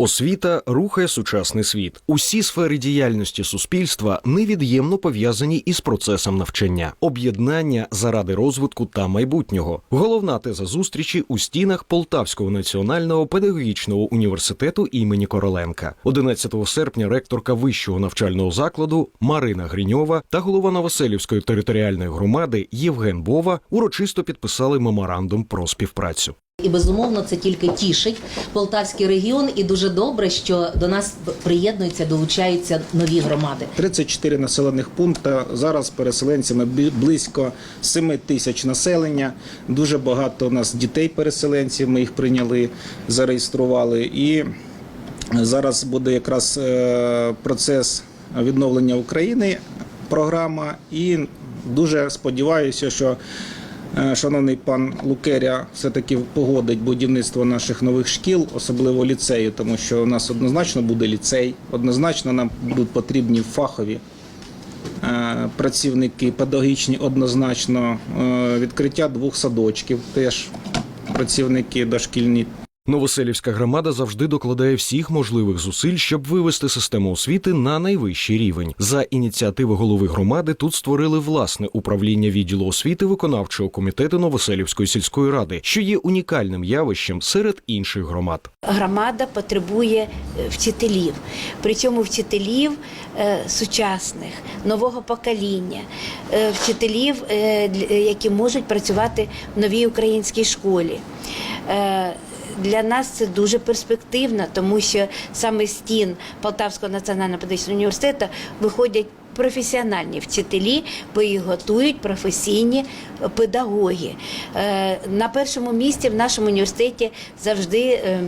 Освіта рухає сучасний світ. Усі сфери діяльності суспільства невід'ємно пов'язані із процесом навчання, об'єднання заради розвитку та майбутнього. Головна теза зустрічі у стінах Полтавського національного педагогічного університету імені Короленка. 11 серпня ректорка вищого навчального закладу Марина Гриньова та голова Новоселівської територіальної громади Євген Бова урочисто підписали меморандум про співпрацю. І безумовно це тільки тішить Полтавський регіон, і дуже добре, що до нас приєднуються, долучаються нові громади. 34 населених пункти. Зараз переселенцями близько 7 тисяч населення. Дуже багато у нас дітей-переселенців. Ми їх прийняли, зареєстрували. І зараз буде якраз е, процес відновлення України, програма. І дуже сподіваюся, що. Е, Шановний пан Лукеря все-таки погодить будівництво наших нових шкіл, особливо ліцею, тому що у нас однозначно буде ліцей, однозначно нам будуть потрібні фахові е, працівники, педагогічні однозначно, е, відкриття двох садочків, теж працівники дошкільні. Новоселівська громада завжди докладає всіх можливих зусиль, щоб вивести систему освіти на найвищий рівень. За ініціативи голови громади тут створили власне управління відділу освіти виконавчого комітету Новоселівської сільської ради, що є унікальним явищем серед інших громад. Громада потребує е, вчителів, причому вчителів е, сучасних, нового покоління, е, вчителів, які можуть працювати в новій українській школі. Для нас це дуже перспективно, тому що саме стін Полтавського національного педагогічного університету виходять професіональні вчителі, бо їх готують професійні педагоги. Е, На першому місці в нашому університеті завжди е,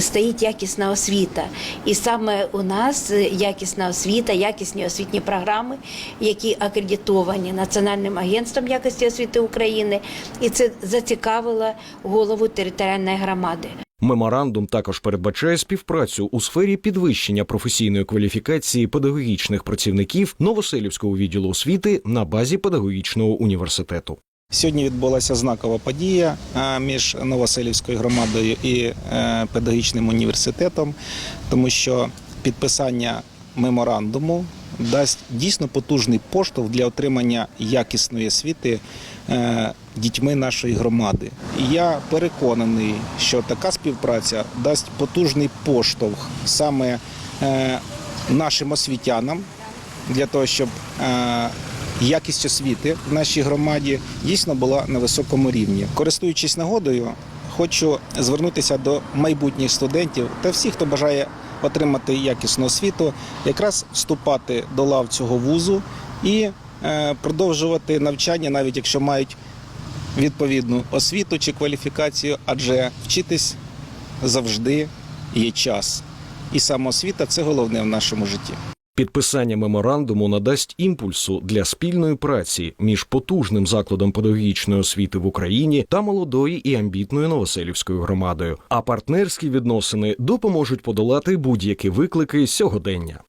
стоїть якісна освіта. І саме у нас якісна освіта, якісні освітні програми, які акредитовані Національним агентством якості освіти України, і це зацікавило голову територіальної громади. Меморандум також передбачає співпрацю у сфері підвищення професійної кваліфікації педагогічних працівників Новоселівського відділу освіти на базі педагогічного університету. Сьогодні відбулася знакова подія е, між Новоселівською громадою і е, педагогічним університетом, тому що підписання меморандуму дасть дійсно потужний поштовх для отримання якісної освіти е, дітьми нашої громади. І я переконаний, що така співпраця дасть потужний поштовх саме е, нашим освітянам для того, щоб е, якість освіти в нашій громаді дійсно була на високому рівні. Користуючись нагодою, хочу звернутися до майбутніх студентів та всіх, хто бажає отримати якісну освіту, якраз вступати до лав цього вузу і е, продовжувати навчання, навіть якщо мають відповідну освіту чи кваліфікацію, адже вчитись завжди є час. І самоосвіта це головне в нашому житті. Підписання меморандуму надасть імпульсу для спільної праці між потужним закладом педагогічної освіти в Україні та молодою і амбітною новоселівською громадою. А партнерські відносини допоможуть подолати будь-які виклики сьогодення.